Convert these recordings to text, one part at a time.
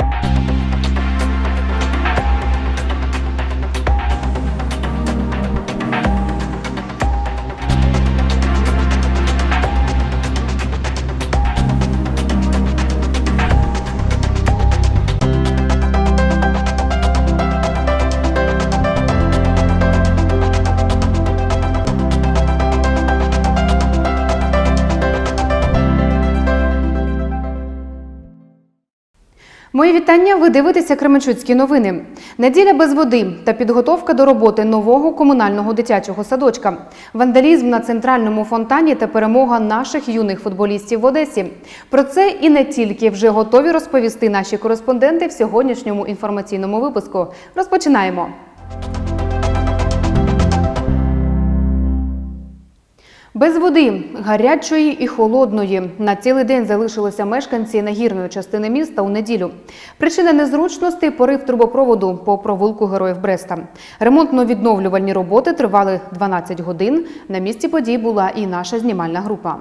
you Мої вітання. Ви дивитеся Кременчуцькі новини. Неділя без води та підготовка до роботи нового комунального дитячого садочка, вандалізм на центральному фонтані та перемога наших юних футболістів в Одесі. Про це і не тільки вже готові розповісти наші кореспонденти в сьогоднішньому інформаційному випуску. Розпочинаємо. Без води, гарячої і холодної. На цілий день залишилися мешканці нагірної частини міста у неділю. Причина незручності – порив трубопроводу по провулку Героїв Бреста. Ремонтно-відновлювальні роботи тривали 12 годин. На місці подій була і наша знімальна група.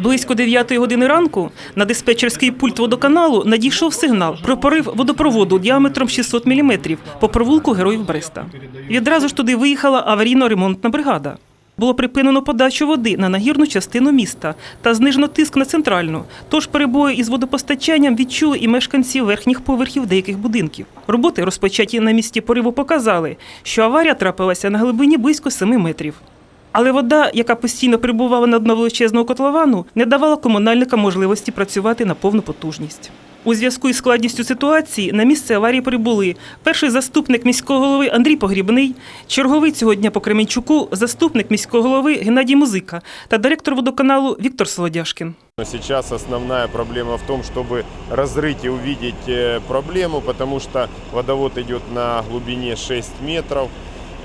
Близько 9 години ранку на диспетчерський пульт водоканалу надійшов сигнал про порив водопроводу діаметром 600 мм по провулку Героїв Бреста. Відразу ж туди виїхала аварійно-ремонтна бригада. Було припинено подачу води на нагірну частину міста та знижено тиск на центральну. Тож перебої із водопостачанням відчули і мешканці верхніх поверхів деяких будинків. Роботи, розпочаті на місці пориву, показали, що аварія трапилася на глибині близько 7 метрів. Але вода, яка постійно перебувала на дно величезного котловану, не давала комунальникам можливості працювати на повну потужність. У зв'язку із складністю ситуації на місце аварії прибули перший заступник міського голови Андрій Погрібний, черговий цього дня по Кременчуку, заступник міського голови Геннадій Музика та директор водоканалу Віктор Солодяшкін. Но Сейчас основная проблема в том, чтобы разрыть и увидеть э, проблему, потому что водовод идет на глубине 6 метров.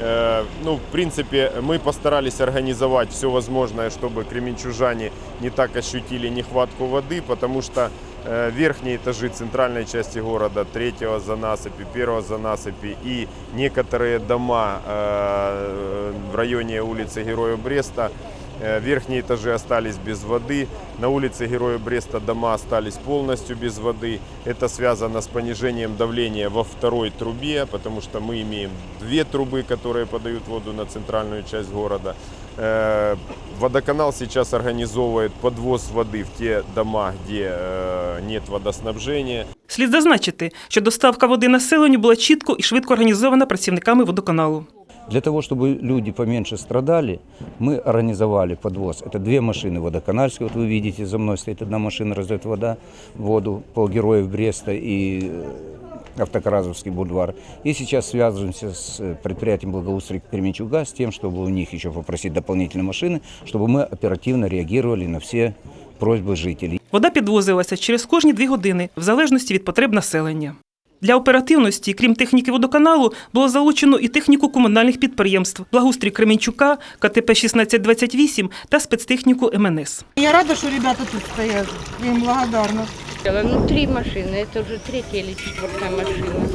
Э, Ну, в принципе, мы постарались организовать все возможное, чтобы кременчужане не так ощутили нехватку воды, потому что э, верхние этажи центральной части города, третьего за насыпи, первого за насыпи и некоторые дома э, в районе улицы Героя Бреста Э, Верхние этажи остались без воды. На улице Героя Бреста дома остались полностью без воды. Это связано с понижением давления во второй трубе, потому что мы имеем две трубы, которые подают воду на центральную часть города. Э, Водоканал сейчас организовывает подвоз воды в те дома, где э, нет водоснабжения. Слід зазначити, що доставка води населенню була чітко і швидко організована працівниками водоканалу. Для того, чтобы люди поменьше страдали, мы организовали подвоз. Это две машины водоканальские. Вот вы видите, за мной стоит одна машина, раздает вода, воду по героев Бреста и э, Автокразовский бульвар. И сейчас связываемся с э, предприятием благоустройства Кременчуга с тем, чтобы у них еще попросить дополнительные машины, чтобы мы оперативно реагировали на все просьбы жителей. Вода підвозилася через кожні дві години, в залежності від потреб населення. Для оперативності, крім техніки водоканалу, було залучено і техніку комунальних підприємств Благоустрій Кременчука, КТП 1628 та спецтехніку МНС. Я рада, что ребята тут стоят. Я им благодарна. Ну, три машины, это уже третья или четвертая машина.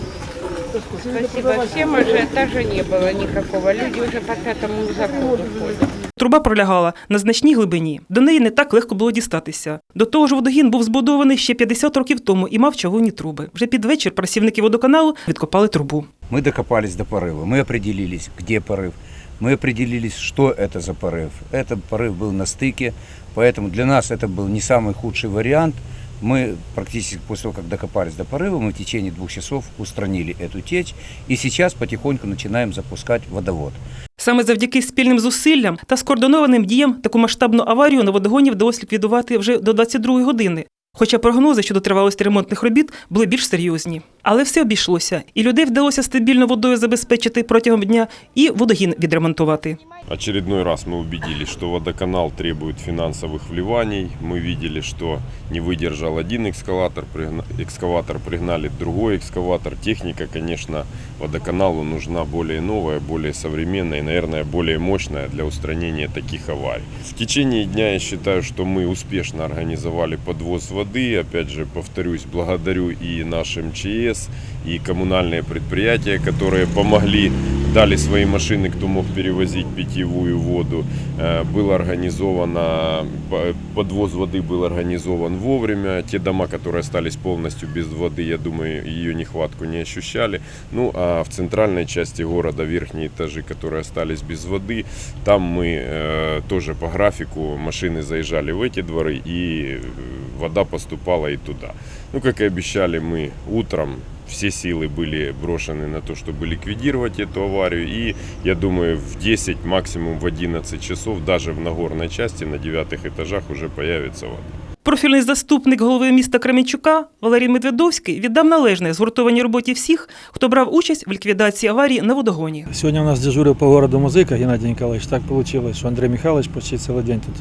Спасибо всем, ажиотажа не было никакого. Люди уже по пятому заходу ходят. Труба пролягала на значній глибині. До неї не так легко було дістатися. До того ж, водогін був збудований ще 50 років тому і мав чавунні труби. Вже під вечір працівники водоканалу відкопали трубу. Мы докопались до порыва, мы определились, где порыв, мы определились, что это за порыв. Этот порыв был на стыке, поэтому для нас это был не самый худший вариант. Мы практически после того, как докопались до порыва, мы в течение двух часов устранили эту течь и сейчас потихоньку начинаем запускать водовод. Саме завдяки спільним зусиллям та скоординованим діям таку масштабну аварію на водогоні вдалося ліквідувати вже до 22 години. Хоча прогнози щодо тривалості ремонтних робіт були більш серйозні. Але все обійшлося, і людей вдалося стабільно водою забезпечити протягом дня і водогін відремонтувати. Очередной раз мы убедились, что водоканал требует финансовых вливаний. Мы видели, что не выдержал один экскаватор, пригна- экскаватор пригнали другой экскаватор. Техника, конечно, водоканалу нужна более новая, более современная и, наверное, более мощная для устранения таких аварий. В течение дня я считаю, что мы успешно организовали подвоз воды. Опять же, повторюсь, благодарю и наш МЧС, МЧС и коммунальные предприятия, которые помогли, дали свои машины, кто мог перевозить питьевую воду. Э, Было организовано, по- подвоз воды был организован вовремя. Те дома, которые остались полностью без воды, я думаю, ее нехватку не ощущали. Ну а в центральной части города, верхние этажи, которые остались без воды, там мы э, тоже по графику машины заезжали в эти дворы и э, вода поступала и туда. Ну, как и обещали мы утром, все силы были брошены на то, чтобы ликвидировать эту аварию. И я думаю, в 10, максимум в 11 часов, даже в Нагорной части, на девятых этажах уже появится вода. Профільний заступник голови міста Кременчука Валерій Медведовський віддав належне згуртованій роботі всіх, хто брав участь в ліквідації аварії на водогоні. Сегодня у нас дежурил по городу музыка Геннадий Николаевич. Так получилось, что Андрей Михайлович почти целый день тут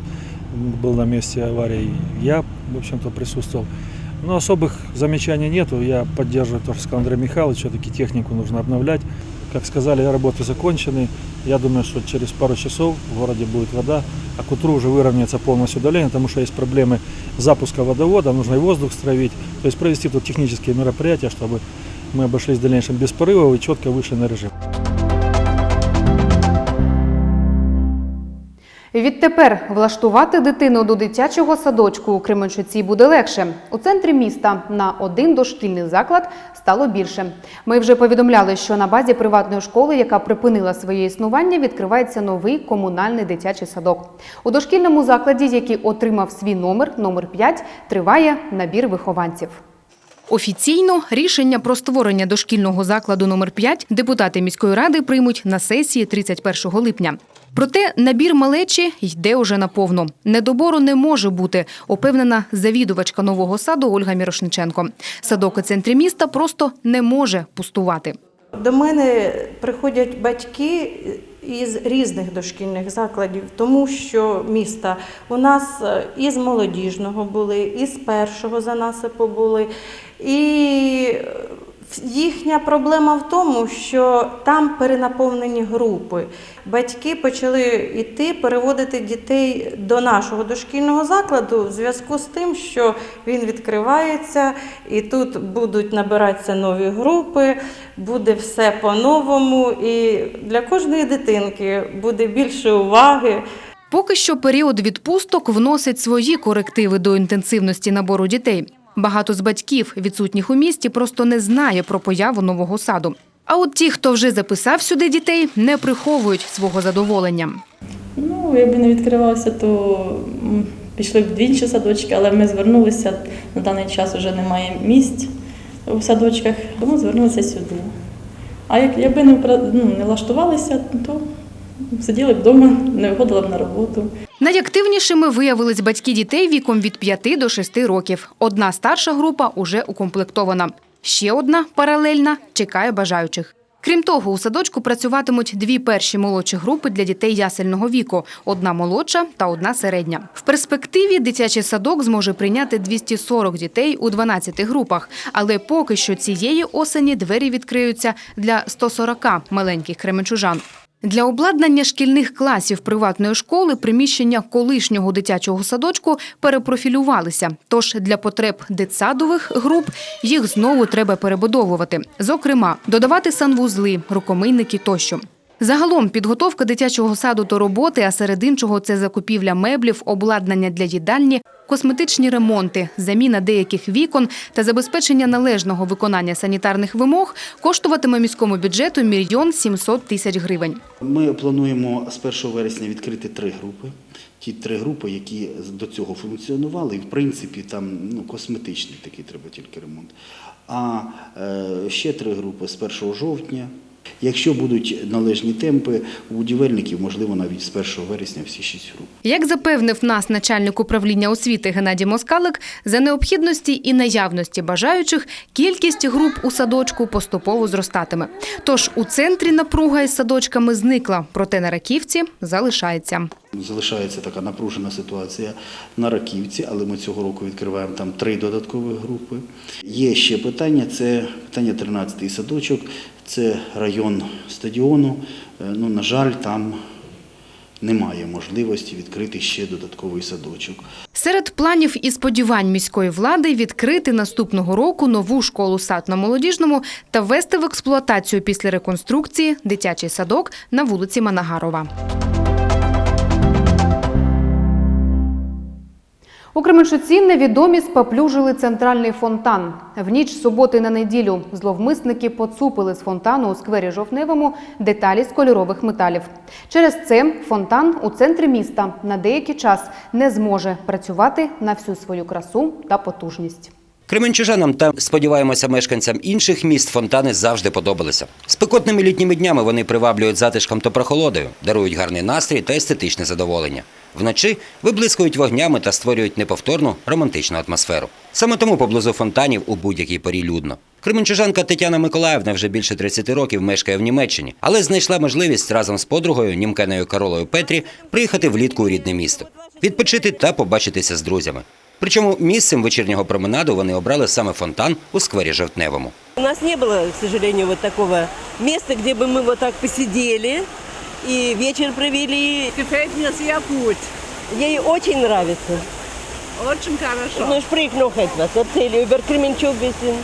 был на месте аварии. Я, в общем-то, присутствовал. Но особых замечаний нету. Я поддерживаю то, что сказал Андрей Михайлович. Все-таки технику нужно обновлять. Как сказали, работы закончены. Я думаю, что через пару часов в городе будет вода, а к утру уже выровняется полностью удаление, потому что есть проблемы запуска водовода, нужно и воздух стравить. То есть провести тут технические мероприятия, чтобы мы обошлись в дальнейшем без порывов и четко вышли на режим. Відтепер влаштувати дитину до дитячого садочку у Кременчуці буде легше. У центрі міста на один дошкільний заклад стало більше. Ми вже повідомляли, що на базі приватної школи, яка припинила своє існування, відкривається новий комунальний дитячий садок. У дошкільному закладі, який отримав свій номер, номер 5, триває набір вихованців. Офіційно рішення про створення дошкільного закладу номер 5 депутати міської ради приймуть на сесії 31 липня. Проте набір малечі йде уже наповну. Недобору не може бути, упевнена завідувачка нового саду Ольга Мірошниченко. Садок у центрі міста просто не може пустувати. До мене приходять батьки із різних дошкільних закладів, тому що міста у нас е, із молодіжного були, і з першого занасипу були. І е, їхня проблема в тому, що там перенаповнені групи. Батьки почали йти переводити дітей до нашого дошкільного закладу в зв'язку з тим, що він відкривається, і тут будуть набиратися нові групи, буде все по-новому, і для кожної дитинки буде більше уваги. Поки що період відпусток вносить свої корективи до інтенсивності набору дітей. Багато з батьків, відсутніх у місті, просто не знає про появу нового саду. А от ті, хто вже записав сюди дітей, не приховують свого задоволення. Ну, якби не відкривався, то пішли б в інші садочки, але ми звернулися. На даний час вже немає місць у садочках, тому звернулися сюди. А як, якби не, ну, не влаштувалися, то сиділи вдома, не виходили б на роботу. Найактивнішими виявились батьки дітей віком від 5 до 6 років. Одна старша група уже укомплектована. Ще одна паралельна чекає бажаючих. Крім того, у садочку працюватимуть дві перші молодші групи для дітей ясельного віку: одна молодша та одна середня. В перспективі дитячий садок зможе прийняти 240 дітей у 12 групах. Але поки що цієї осені двері відкриються для 140 маленьких кременчужан. Для обладнання шкільних класів приватної школи приміщення колишнього дитячого садочку перепрофілювалися. Тож для потреб дитсадових груп їх знову треба перебудовувати. Зокрема, додавати санвузли, рукомийники тощо. Загалом підготовка дитячого саду до роботи, а серед іншого це закупівля меблів, обладнання для їдальні, косметичні ремонти, заміна деяких вікон та забезпечення належного виконання санітарних вимог коштуватиме міському бюджету мільйон сімсот тисяч гривень. Ми плануємо з 1 вересня відкрити три групи. Ті три групи, які до цього функціонували, і в принципі там ну, косметичний такий треба тільки ремонт. А е, ще три групи з 1 жовтня. Якщо будуть належні темпи, у будівельників, можливо, навіть з 1 вересня всі шість груп. Як запевнив нас начальник управління освіти Геннадій Москалик, за необхідності і наявності бажаючих кількість груп у садочку поступово зростатиме. Тож у центрі напруга із садочками зникла, проте на раківці залишається. Залишається така напружена ситуація на Раківці, але ми цього року відкриваємо там три додаткові групи. Є ще питання: це питання 13-й садочок, це район стадіону. Е, Ну, на жаль, там немає можливості відкрити ще додатковий садочок. Серед планів і сподівань міської влади відкрити наступного року нову школу сад на молодіжному та ввести в експлуатацію після реконструкції дитячий садок на вулиці Манагарова. У Кременчуці невідомі споплюжили центральний фонтан. В ніч суботи на неділю зловмисники поцупили з фонтану у сквері Жовтневому деталі з кольорових металів. Через це фонтан у центрі міста на деякий час не зможе працювати на всю свою красу та потужність. Кременчужанам та сподіваємося мешканцям інших міст фонтани завжди подобалися. Спекотними літніми днями вони приваблюють затишком та прохолодою, дарують гарний настрій та естетичне задоволення. Вночі виблискують вогнями та створюють неповторну романтичну атмосферу. Саме тому поблизу фонтанів у будь-якій порі людно. Кременчужанка Тетяна Миколаївна вже більше 30 років мешкає в Німеччині, але знайшла можливість разом з подругою німкеною Каролою Петрі приїхати влітку у рідне місто, відпочити та побачитися з друзями. Причому місцем вечірнього променаду вони обрали саме фонтан у сквері Жовтневому. У нас не было, к сожалению, вот такого места, где бы мы вот так посидели и вечер провели. Gefällt mir sehr gut. Ей очень нравится. Очень хорошо. Ну, sprich noch etwas, erzähle über Kremenchuk ein bisschen.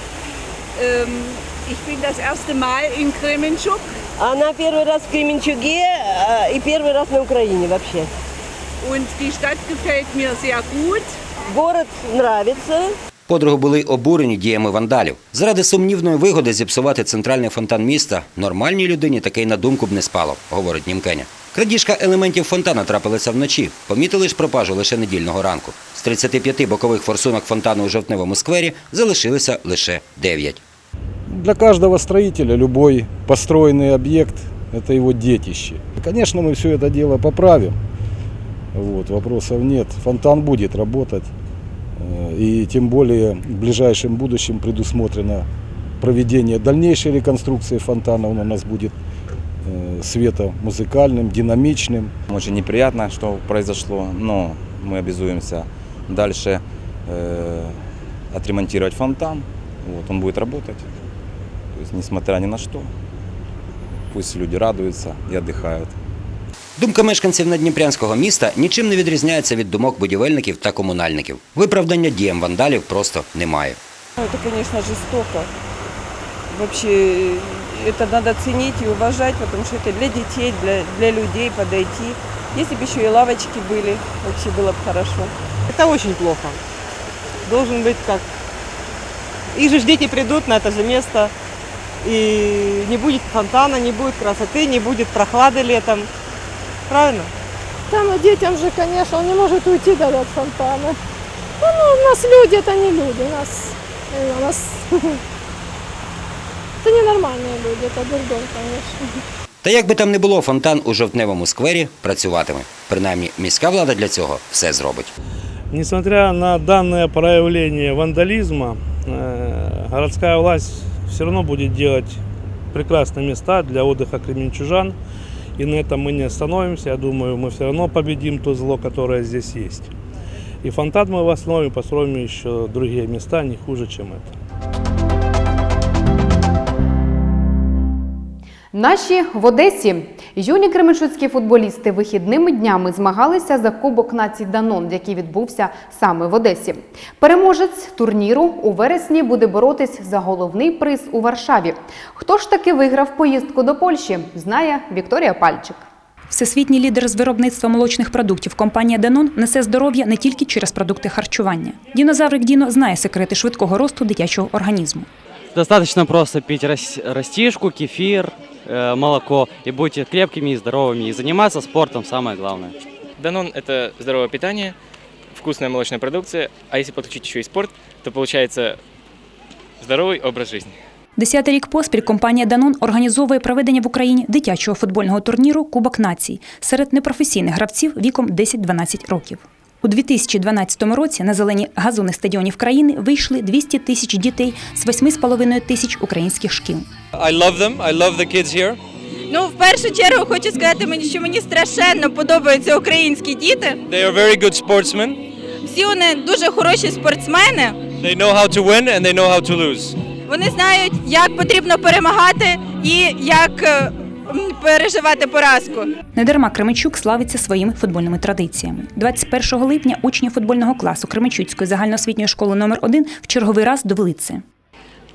Ähm, ich bin das erste Mal in Kremenchuk. Она первый раз в Кременчуге э, и первый раз на Украине вообще. Und die Stadt gefällt mir sehr gut. Город нравится. Подруги були обурені діями вандалів. Заради сумнівної вигоди зіпсувати центральний фонтан міста нормальній людині таке й на думку б не спало, говорить Німкеня. Крадіжка елементів фонтана трапилася вночі. Помітили ж пропажу лише недільного ранку. З 35 бокових форсунок фонтану у жовтневому сквері залишилися лише 9. Для каждого строителя любой построенный объект – это его детище. Конечно, мы все это дело поправим. Вот, вопросов нет. Фонтан будет работать. Э, И тем более в ближайшем будущем предусмотрено проведение дальнейшей реконструкции фонтана. Он у нас будет э, светомузыкальным, динамичным. Очень неприятно, что произошло, но мы обязуемся дальше э, отремонтировать фонтан. Вот, он будет работать, то есть, несмотря ни на что. Пусть люди радуются и отдыхают. Думка мешканців надніпрянського міста нічим не відрізняється від думок будівельників та комунальників. Виправдання діям вандалів просто немає. Это, конечно, жестоко. Вообще, это надо ценить и уважать, потому что это для детей, для, для людей подойти. Если бы еще и лавочки были, вообще было бы хорошо. Это очень плохо. Должен быть как... Их же ж дети придут на это же место, и не будет фонтана, не будет красоты, не будет прохлады летом. Правильно? Там детям же, конечно, он не может уйти до от фонтана. Ну, у нас люди, это не люди, у нас, э, у нас это ненормальные люди, это дурдом, конечно. Та як би там не було, фонтан у жовтневому сквері працюватиме. Принаймні, міська влада для цього все зробить. Несмотря на данное проявление вандализма, э, городская власть все равно будет делать прекрасные места для отдыха кременчужан. И на этом мы не остановимся. Я думаю, мы все равно победим то зло, которое здесь есть. И фонтан мы восстановим, построим еще другие места не хуже, чем это. Наші в Одесі юні кременчуцькі футболісти вихідними днями змагалися за Кубок націй Данон, який відбувся саме в Одесі. Переможець турніру у вересні буде боротись за головний приз у Варшаві. Хто ж таки виграв поїздку до Польщі, знає Вікторія Пальчик. Всесвітній лідер з виробництва молочних продуктів компанія Danone несе здоров'я не тільки через продукти харчування. Дінозаврик Діно знає секрети швидкого росту дитячого організму. Достаточно просто пить рас- растишку, кефир, э, молоко, и будете крепкими и здоровыми, и заниматься спортом самое главное. Данон – это здоровое питание, вкусная молочная продукция, а если подключить еще и спорт, то получается здоровый образ жизни. Десятий рік поспіль компанія Danone організовує проведення в Україні дитячого футбольного турніру Кубок націй серед непрофесійних гравців віком 10-12 років. У 2012 році на зелені газони стадіонів країни вийшли 200 тисяч дітей з 8,5 тисяч українських шкіл. I love them. I love the kids here. Ну, в першу чергу хочу сказати мені, що мені страшенно подобаються українські діти. They are very good sportsmen. Всі вони дуже хороші спортсмени. They know how to win and they know how to lose. Вони знають, як потрібно перемагати і як е, переживати поразку. Недарма Кременчук славиться своїми футбольними традиціями. 21 липня учні футбольного класу Кременчуцької загальноосвітньої школи номер 1 в черговий раз довели це.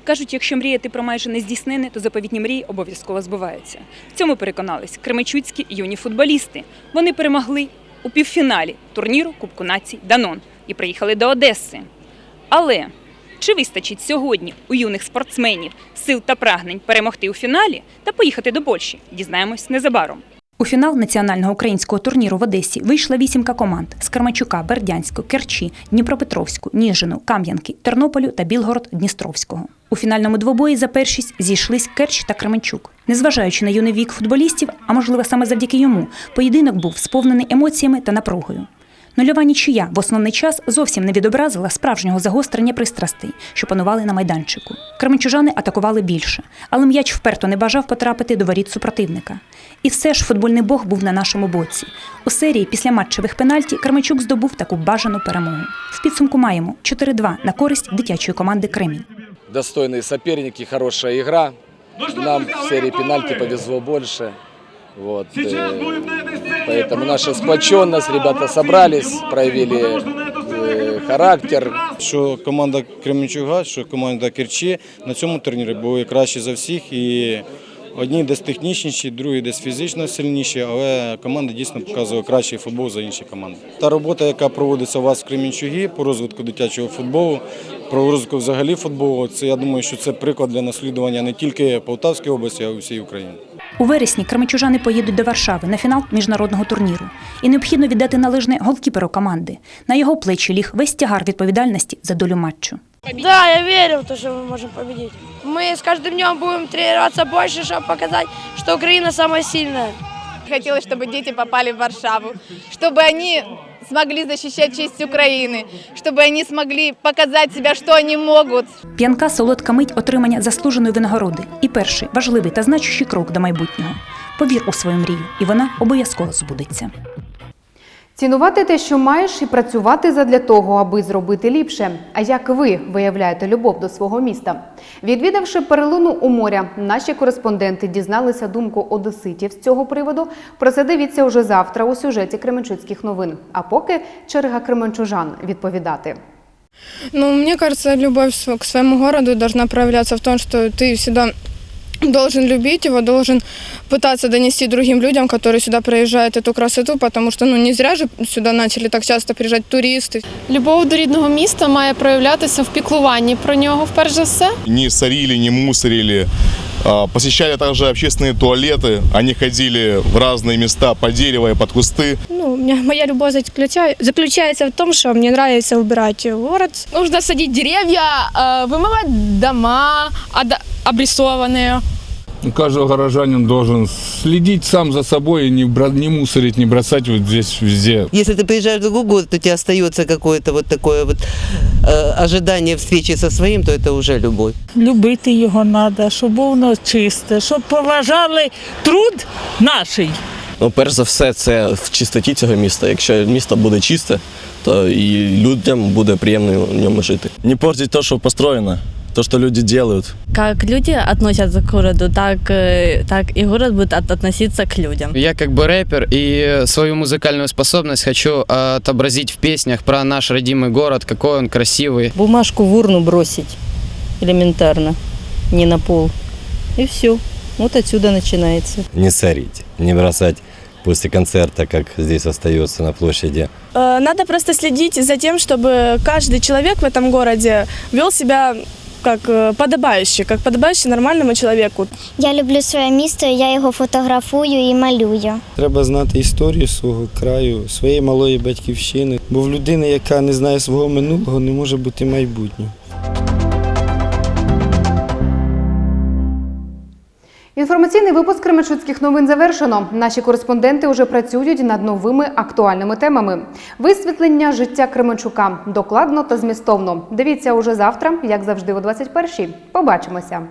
Кажуть, якщо мріяти про майже нездійснене, то заповітні мрії обов'язково збуваються. В цьому переконались кременчуцькі юні футболісти. Вони перемогли у півфіналі турніру Кубку націй Данон і приїхали до Одеси. Але чи вистачить сьогодні у юних спортсменів сил та прагнень перемогти у фіналі та поїхати до Польщі? Дізнаємось незабаром. У фінал національного українського турніру в Одесі вийшла вісімка команд з Кармачука, Бердянську, Керчі, Дніпропетровську, Ніжину, Кам'янки, Тернополю та Білгород-Дністровського. У фінальному двобої за першість зійшлись Керч та Кременчук. Незважаючи на юний вік футболістів, а можливо саме завдяки йому, поєдинок був сповнений емоціями та напругою. Нульова нічия в основний час зовсім не відобразила справжнього загострення пристрастей, що панували на майданчику. Кременчужани атакували більше, але м'яч вперто не бажав потрапити до воріт супротивника. І все ж футбольний бог був на нашому боці. У серії після матчевих пенальті Кременчук здобув таку бажану перемогу. В підсумку маємо 4-2 на користь дитячої команди Кремінь. Достойний достойные соперники, хорошая игра. Нам в серии пенальти повезло больше. Вот. э, Поэтому наша сплоченность, ребята собрались, проявили э, характер. Що команда Кременчуга, що команда Керчі на цьому турнірі були кращі за всіх. І одні десь технічніші, другі десь фізично сильніші, але команда дійсно показує кращий футбол за інші команди. Та робота, яка проводиться у вас в Кременчугі по розвитку дитячого футболу, про розвитку взагалі футболу, це я думаю, що це приклад для наслідування не тільки Полтавської області, а й усієї України. У вересні кременчужани поїдуть до Варшави на фінал міжнародного турніру. І необхідно віддати належне голкіперу команди. На його плечі ліг весь тягар відповідальності за долю матчу. Да, я верю в то, что мы можем победить. Мы с каждым днем будем тренироваться больше, чтобы показать, что Украина самая сильная. Хотелось, чтобы дети попали в Варшаву, чтобы они смогли защищать честь України, щоб вони змогли показати себе, що вони можуть. П'янка солодка мить отримання заслуженої винагороди і перший важливий та значущий крок до майбутнього. Повір у свою мрію, і вона обов'язково збудеться. Цінувати те, що маєш, і працювати задля того, аби зробити ліпше. А як ви виявляєте любов до свого міста? Відвідавши перелуну у моря, наші кореспонденти дізналися думку одеситів з цього приводу. Про це дивіться уже завтра у сюжеті Кременчуцьких новин. А поки черга кременчужан відповідати. Ну, мне кажется, любовь св- к своему городу должна проявляться в том, что ты всегда должен любить его, должен пытаться донести другим людям, которые сюда приезжают, эту красоту, потому что ну не зря же сюда начали так часто приезжать туристы. Любов до рідного міста має проявлятися в піклуванні про нього, вперше за все. не сорили, не мусорили. А, Посещали также общественные туалеты. Они ходили в разные места под дерево и под кусты. Ну, у меня моя любовь заключа- заключается в том, что мне нравится убирать город. Нужно садить деревья, э, вымывать дома ада- обрисованные. Каждый горожанин должен следить сам за собой и не, бра- не мусорить, не бросать вот здесь везде. Если ты приезжаешь в другой город, то у тебя остается какое-то вот такое вот э, ожидание встречи со своим, то это уже любовь. Любити його треба, щоб воно чисте, щоб поважали труд наший. Ну, перш за все, це в чистоті цього міста. Якщо місто буде чисте, то і людям буде приємно в ньому жити. Не портить те, що построєно, Те, що люди роблять. Как люди относятся к городу, так, э, так и город будет от- относиться к людям. Я как бы рэпер и свою музыкальную способность хочу э, отобразить в песнях про наш родимый город, какой он красивый. Бумажку в урну бросить элементарно, не на пол. И все. Вот отсюда начинается. не сорить, не бросать после концерта, как здесь остается на площади. Э, Надо просто следить за тем, чтобы каждый человек в этом городе вел себя как э, подобающе, как подобающе нормальному человеку. Я люблю своє місто, я його фотографую і малюю. Треба знати історію свого краю, своєї малої батьківщини. Бо в людини, яка не знає свого минулого, не може бути майбутнього. Інформаційний випуск Кременчуцьких новин завершено. Наші кореспонденти вже працюють над новими актуальними темами. Висвітлення життя Кременчука докладно та змістовно. Дивіться уже завтра, як завжди, о 21-й. Побачимося.